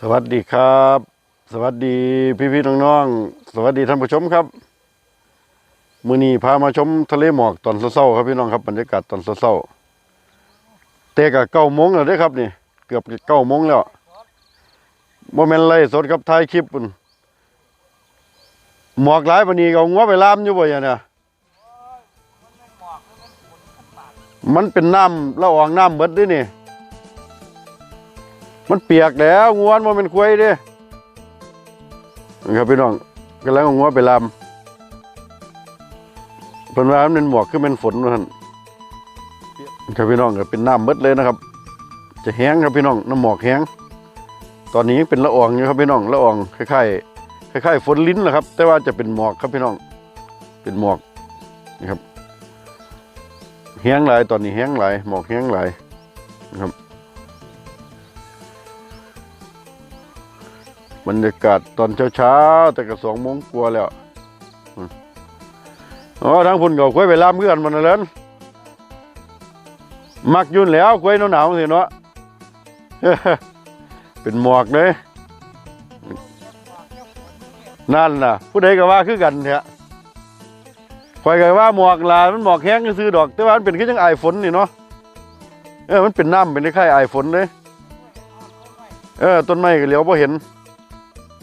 สวัสดีครับ สวัสดีพี่พี่น้องๆสวัสดีท่านผู้ชมครับมือนี้พามาชมทะเลหมอกตอนเช้าครับพี่น้องครับบรรยากาศตอนเช้าๆแต่ก็เก้าโมงแล้วเด้อครับนี่เกือบเก้าโมงแล้วโมเมนต์ไล่สดครับถ่ายคลิปปุ่นหมอกหลายปานนี้ก็เอางัวไปลามอยู่บ่อย่างเนี่ยมันเป็นน้ำละอองน้ำเบิดด้วยนี่ มันเปียกแล้วงวนมันเป็นควยดินะครับพี่น้องกำลังงัวไปลำเป็นว่ามันเป็นหมวกคือเป็นฝนว่าท่นครับพี่น้องก็เป็นน้ำเบิดเลยนะครับ จะแห้งครับพี่น้องน้ำหมอกแห้งตอนนี้เป็นละอองอยู่ครับพี่น้องละอองคล้ายๆคล้ายๆฝนลิ้นแหละครับ แต่ว่าจะเป็นหมอกครับพี่น้อง เป็นหมอกนะครับแห้งหลายตอนนี้แห้งหลายหมอกแห้งหลายนะครับ บรรยากาศตอนเช้าๆแต่ก็สองโมงกว่าแล้วอ๋อทางพุ่นก็คุยไปล่ามเพื่อนมันนั่นแหล้วมักยุ่นแล้วคุยหนาวๆสิเนาะเป็นหมอกเลยนั่นน่ะ ผู้ใดก็ว่าคือกันเถอะคอยก็ว่าหมอกลามันหมอกแห้งซื้อดอก แต่ว่ามันเป็นแค่จังไอฝนนี่เนาะเออมันเป็นน้ำเป็นคล้ายไอฝนเลยเออต้นไม้ก็เหลียวพอเห็น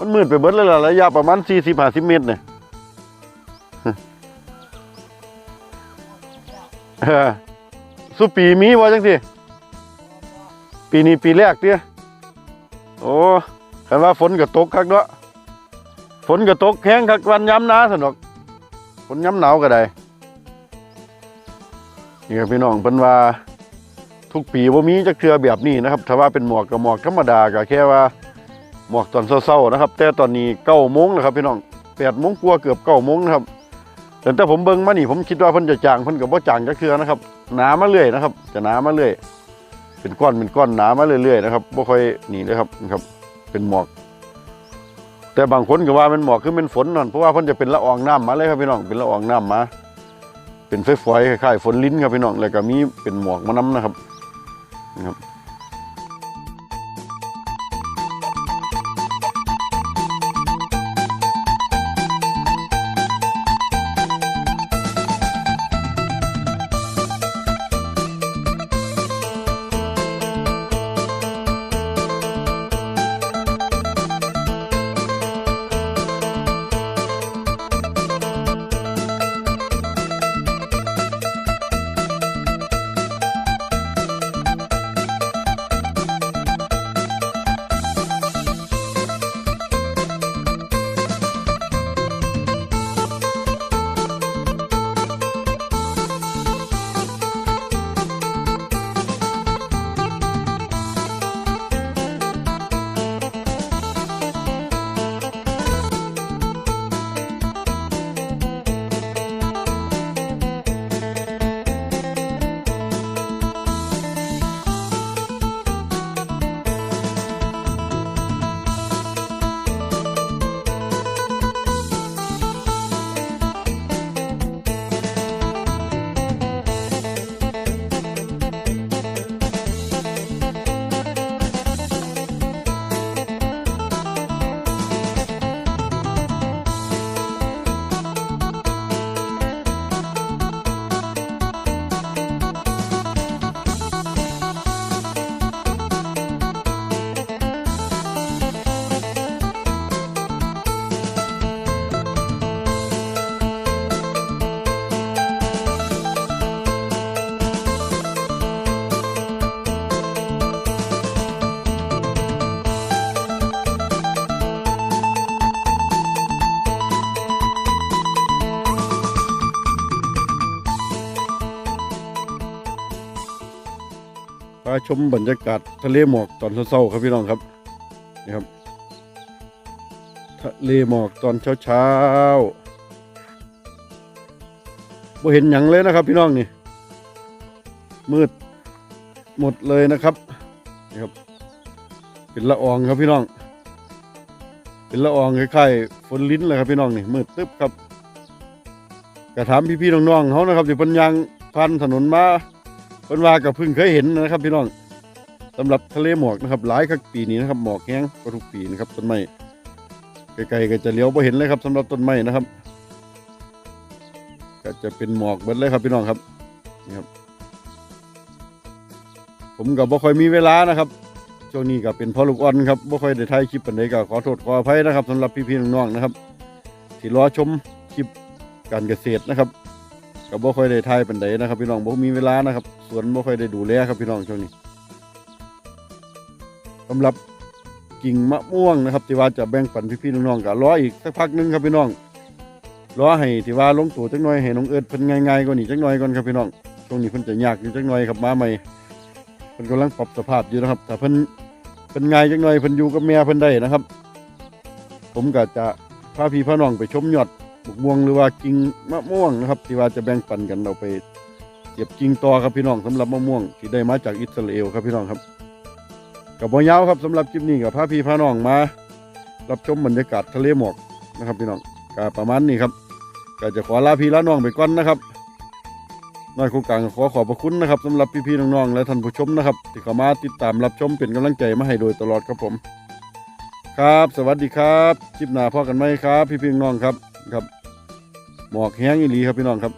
มันมืดไปเบิดเลยล่ะระยะประมาณสี่สิบห้าสิบเมตรเนี่ยเออสุปีมีบ่จังสิปีนี้ปีแรกเตี้ยโอ้คันว่าฝนก็ตกคักเนาะฝนก็ตกแห้งคักวันย้ำหนาสนอกฝนย้ำหนาวก็ได้นี่ครับพี่น้องเพิ่นว่าทุกปีบ่ามีจักเทือแบบนี้นะครับ ถ้าว่าเป็นหมอกก็หมอกธรรมดาก็แค่ว่า หมอกตอนเศร้าๆนะครับ แต่ตอนนี้เก้าโมงนะครับพี่น้องแปดโมงกว่าเกือบเก้าโมงนะครับแต่ถ้าผมเบิ่งมานี่ผมคิดว่าเพิ่นจะจางเพิ่นกับว่าจางจะคือนะครับหนามาเรื่อยนะครับ จะหนามาเรื่อยเป็นก้อนเป็นก้อนหนามาเรื่อยๆนะครับบ่ค่อยหนีเลยครับนะครับ เป็นหมอก แต่บางคนก็ว่าเป็นหมอกคือเป็นฝนนั่นเพราะว่าเพิ่นจะเป็นละอองน้ำมาเลยครับพี่น้องเป็นละอองน้ำมาเป็นฝอยๆคล้ายๆฝนลิ้นครับพี่น้องแล้วก็มีเป็นหมอกมาน้ำนะครับนะครับาชมบรรยากาศทะเลหมอกตอนเช้าๆครับพี่น้องครับนี่ครับ ทะเลหมอกตอนเช้าๆบ่เห็นหยังเลยนะครับพี่น้องนี่ มืดหมดเลยนะครับนี่ครับ เป็นละอองครับพี่น้อง เป็นละอองคล้ายๆฝนลิ้นเลยครับพี่น้องนี่มืดตึ๊บครับกระถามพี่ๆน้องๆเขานะครับที่เพิ่นยางพันถนนมา เพิ่นว่าก็เพิ่งเคยเห็นนะครับพี่น้องสำหรับทะเลหมอกนะครับหลายคักปีนี้นะครับหมอกแห้งกว่าทุกปีนะครับต้นไม้ไกลๆก็จะเลี้ยวไ่เห็นเลยครับสำหรับต้นไม้นะครับ ก็จะเป็นหมอกเบิดเลยครับพี่น้องครับนี่ครับ ผมกับบ่ค่อยมีเวลานะครับช่วงนี้ก็เป็นพ่อลูกอ่อนครับบ่ค่อยได้ถ่ายคลิปปานใดก็ขอโทษขออภัยนะครับสำหรับพี่ๆน้องๆนะครับที่รอชมคลิปการเกษตรนะครับ ก็บ่ค่อยได้ถ่ายปานใดนะครับ พี่น้องบ่มีเวลานะครับสวนบ่ค่อยได้ดูแลครับพี่น้องช่วงนี้สำหรับกิ่งมะม่วงนะครับที่ว่าจะแบ่งปันพี่ๆน้องๆก็รออีกสักพักนึงครับพี่น้องรอให้ที่ว่าลงตัวจักหน่อยให้น้องเอิดเพิ่นง่ายๆกว่านี้จักหน่อยก่อนครับพี่น้องช่วงนี้เพิ่นจะยากอยู่จักหน่อยครับมาใหม่เพิ่นกำลังปรับสภาพอยู่นะครับถ้าเพิ่นเพิ่นง่ายจักหน่อยเพิ่นอยู่กับแม่เพิ่นได้นะครับ ผมก็จะพาพี่พาน้องไปชมยอด บกม่วงหรือว่ากิ่งมะม่วงนะครับ ที่ว่าจะแบ่งปันกันเราไปเก็บกิ่งต่อครับพี่น้องสำหรับมะม่วงที่ได้มาจากอิสราเอลครับพี่น้องครับกับบ่ยาวครับสำหรับคลิปนี้กับพาพี่พาน้องมา รับชมบรรยากาศทะเลหมอกนะครับ พี่น้องก็ประมาณนี้ครับก็จะขอลาพี่ลาน้องไปก่อนนะครับน้อยคู่กลางขอขอบพระคุณนะครับสำหรับพี่ๆน้องๆและท่านผู้ชมนะครับ ที่เข้ามาติดตามรับชมเป็นกำลังใจมาให้โดยตลอดครับผม ครับ สวัสดีครับคลิปหน้าพ่อกันไหมครับ พี่พี่น้องครับ ครับหมอกแห้งอีหลีครับพี่น้องครับ